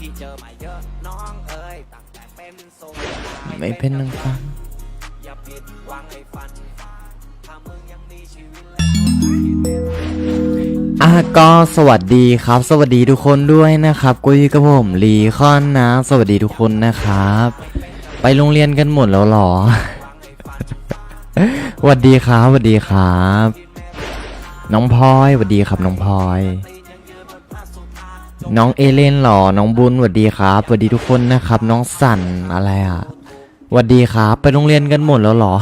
ที่เจอมาเยอะน้องเอ๋ยตั้งแต่เป็นโซนไม่เป็นนางฟ้าอย่าผิดหวังให้ฝันฝ่าถ้ามึงยังมีชีวิตอะก็สวัสดีครับ สวัสดีทุกคนด้วยนะครับกูอยู่กับผมลีคอนนะ สวัสดีทุกคนนะครับ ไปโรงเรียนกันหมดแล้วเหรอสวัสดีครับสวัสดีครับ น้องพลอยสวัสดีครับน้องพลอย น้องเอเลนเหรอ น้องบุญสวัสดีครับสวัสดีทุกคนนะครับ น้องสันอะไรอะสวัสดีครับ ไปโรงเรียนกันหมดแล้วเหรอ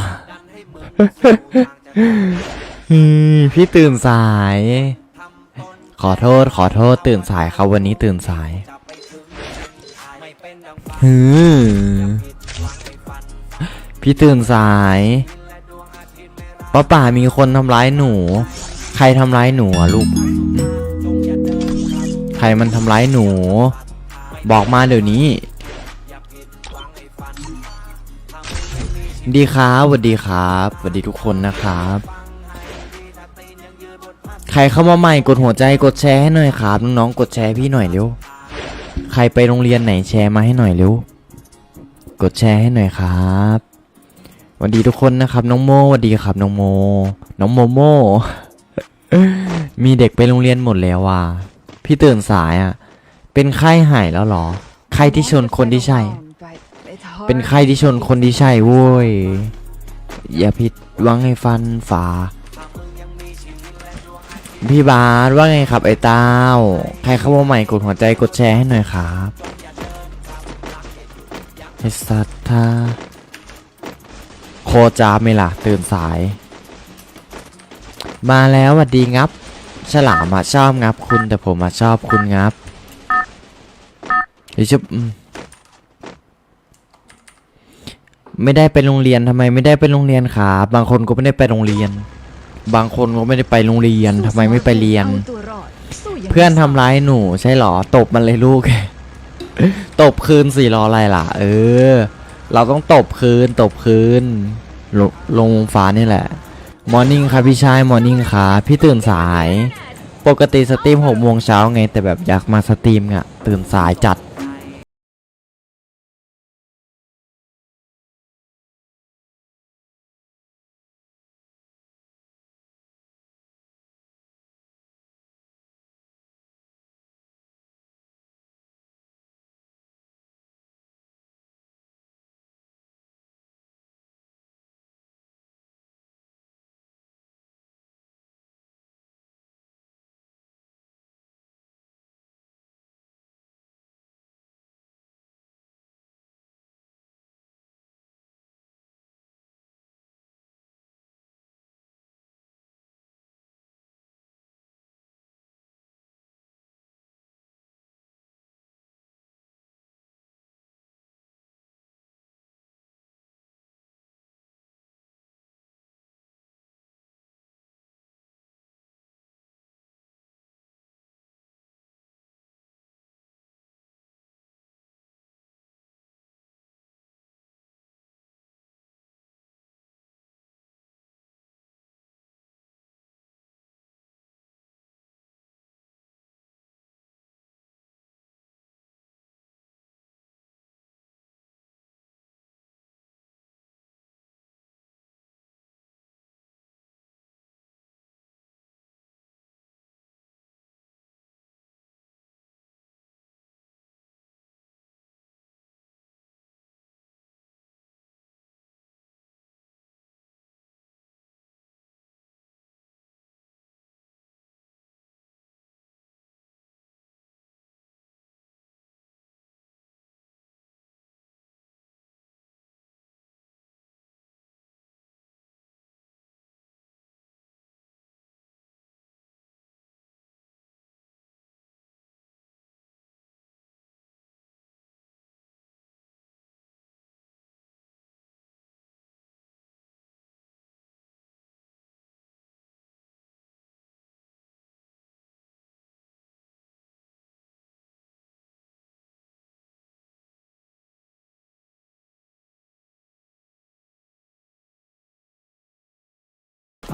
พี่ตื่นสาย ขอโทษ ขอโทษตื่นสายครับวันนี้ตื่นสายฮือพี่ตื่นสายป้าป่ามีคนทำร้ายหนู ใครทำร้ายหนูอะลูก รมันทำร้ายหนู บอกมาเดี๋ยวนี้ ดีครับสวัสดีครับสวัสดีทุกคนนะครับ ใครเข้ามาใหม่กดหัวใจกดแชร์ให้หน่อยครับน้องๆกดแชร์พี่หน่อยเร็ว ใครไปโรงเรียนไหนแชร์มาให้หน่อยเร็ว กดแชร์ให้หน่อยครับสวัสดีทุกคนนะครับ น้องโมสวัสดีครับ น้องโม น้องโมโมมีเด็กไปโรงเรียนหมดแล้วว่ะ พี่ตื่นสายอะ เป็นไข้หายแล้วเหรอ ไข้ที่ชนคนที่ใช่ เป็นใครที่ชนคนที่ใช่โว้ย อย่าผิดหวังให้ฟันฝา พี่บาสว่าไงครับไอ้เต้า ใครเข้ามาใหม่กดหัวใจกดแชร์ให้หน่อยครับไอ้สัตว์ท่าโคจาไม่ล่ะ ตื่นสาย มาแล้วสวัสดีงับ ฉลามอะชอบงับคุณแต่ผมอะชอบคุณงับเดี๋ยวจะไม่ได้ไปโรงเรียนทำไมไม่ได้ไปโรงเรียนครับบางคนก็ไม่ได้ไปโรงเรียน บางคนก็ไม่ได้ไปโรงเรียนทำไมไม่ไปเรียน เพื่อนทำร้ายหนูใช่หรอตบมันเลยลูก ตบคืนสิรออะไรล่ะ เออ เราต้องตบคืนตบคืนลงลงฟ้านี่แหละ มอร์นิ่งครับพี่ชายมอร์นิ่งครับพี่ตื่นสาย ปกติสตรีมหกโมงเช้าไงแต่แบบอยากมาสตรีมอะตื่นสายจัด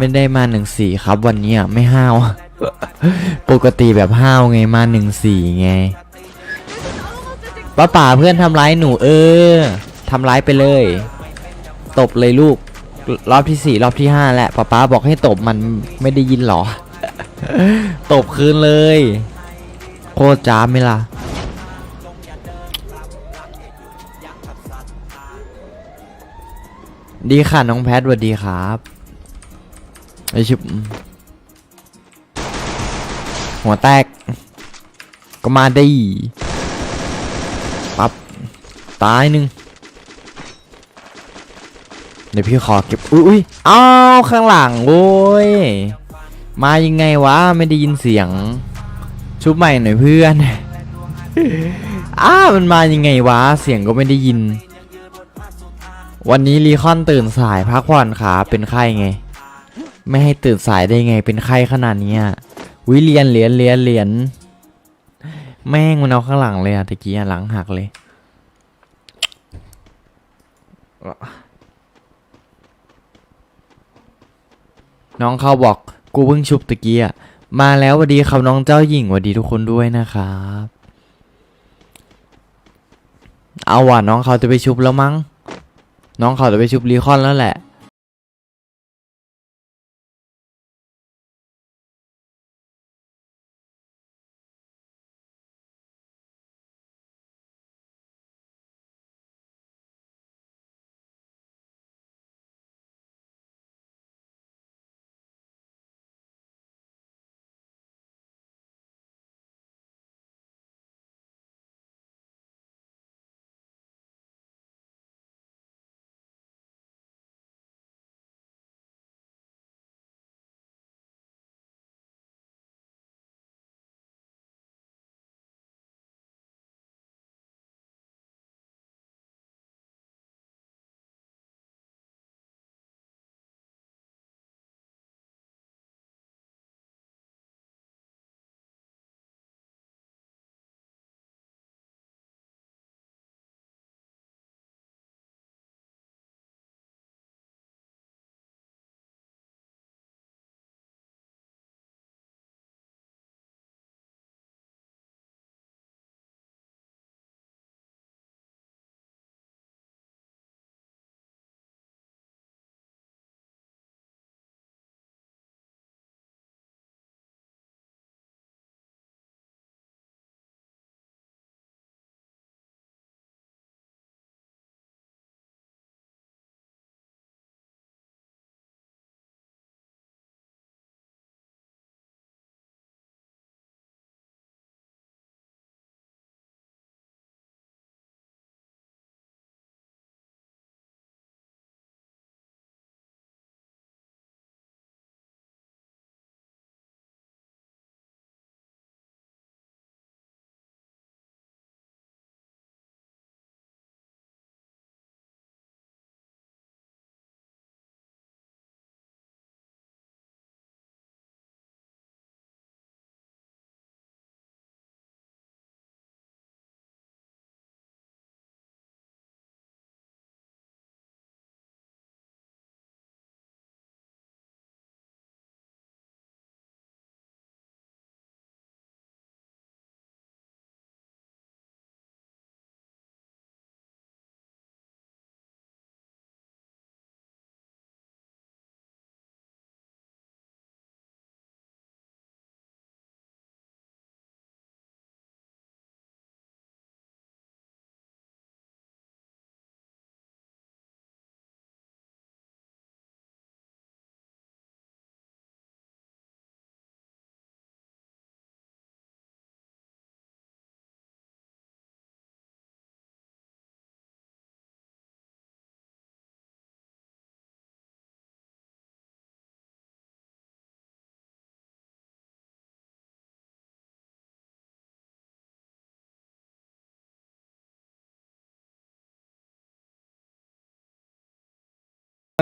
ไม่ได้มาหนึ่งสี่ครับ วันนี้อะไม่ห้าว ปกติแบบห้าวไงมาหนึ่งสี่ไงป้าป่าเพื่อนทำร้ายหนูเออทำร้ายไปเลย ตบเลยลูก รอบที่สี่รอบที่ห้าแหละป้าป้าบอกให้ตบมันไม่ได้ยินเหรอ ตบคืนเลย โคตรจ้าบไหมล่ะดีค่ะ น้องแพทสวัสดีครับ ไอชิบหัวแตก ก็มาดีปับ๊บตายหนึ่งเดี๋ยวพี่ขอเก็บอุ้ยอุ้ยอ้าวข้างหลังโว้ย มายังไงวะ ไม่ได้ยินเสียง ชุบใหม่หน่อยเพื่อน อ้ามันมายังไงวะ เสียงก็ไม่ได้ยิน วันนี้รีคอนตื่นสายพักผ่อนขาเป็นไข้ไง ไม่ให้ตื่นสายได้ไงเป็นไข้ขนาดนี้วิเรียนเหรียญเหรียญเหรียญแม่งมันเอาข้างหลังเลยอะตะกี้อะหลังหักเลยน้องเขาบอกกูเพิ่งชุบตะกี้อะมาแล้วสวัสดีครับน้องเจ้าหญิงสวัสดีทุกคนด้วยนะครับ เอาว่ะน้องเขาจะไปชุบแล้วมั้ง น้องเขาจะไปชุบรีคอนแล้วแหละ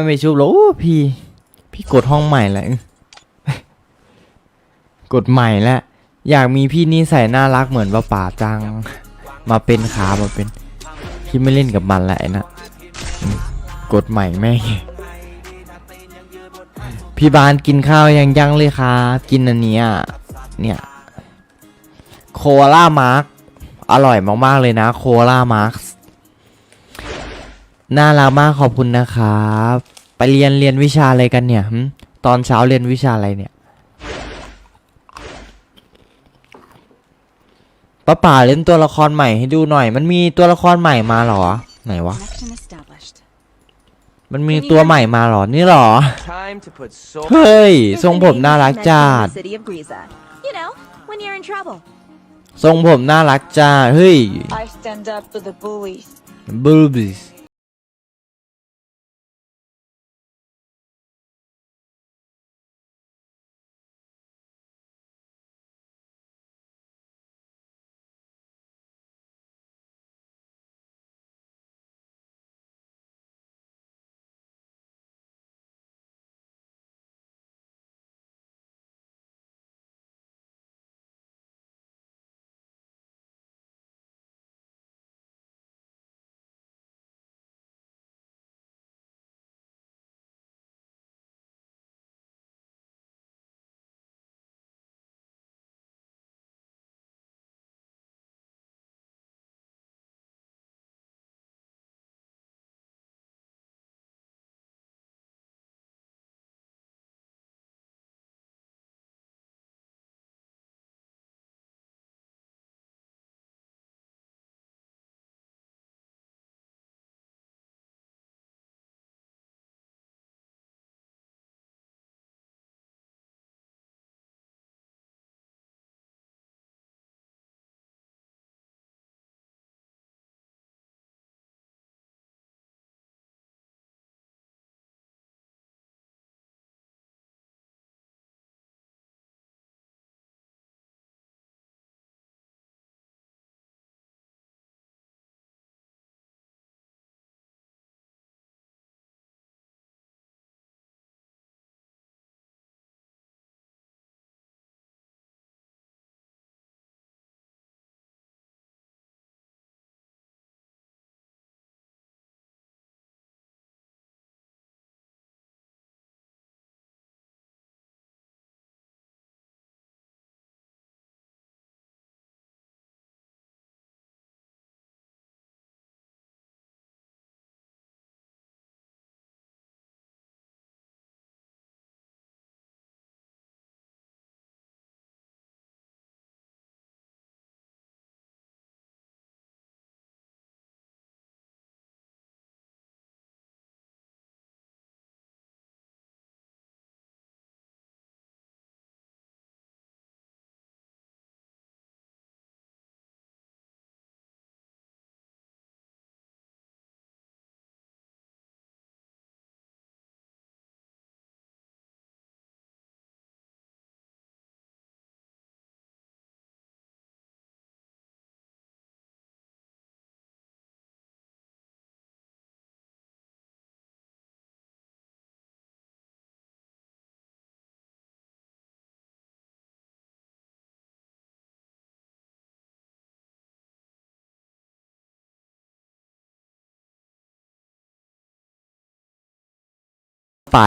ไม่ชุบแล้วโอ้พี่ พี่กดห้องใหม่แล้วกดใหม่แล้วอยากมีพี่นี่ใส่น่ารักเหมือนป้าป่าจัง มาเป็นขามาเป็น พี่ไม่เล่นกับมันแหละนะกดใหม่แม่พี่บานกินข้าวยังยังเลยครับกินอันเนี้ยเนี่ย โคอาล่ามาร์กอร่อยมากๆเลยนะ โคลามาร์ค น่ารักมากขอบคุณนะครับ ไปเรียนเรียนวิชาอะไรกันเนี่ยหึตอนเช้าเรียนวิชาอะไรเนี่ยป้าป่าเล่นตัวละครใหม่ให้ดูหน่อย มันมีตัวละครใหม่มาเหรอ ไหนวะ Connection established. มันมีตัวใหม่มาเหรอ นี่เหรอ Time to put soul เฮ้ย There's ทรง a ผม name น่ารัก connection จั in ด the city of Griza. You know, when you're in trouble. ทรงผมน่ารักจ้าเฮ้ย I stand up to the bullies. บูบิ สป่าน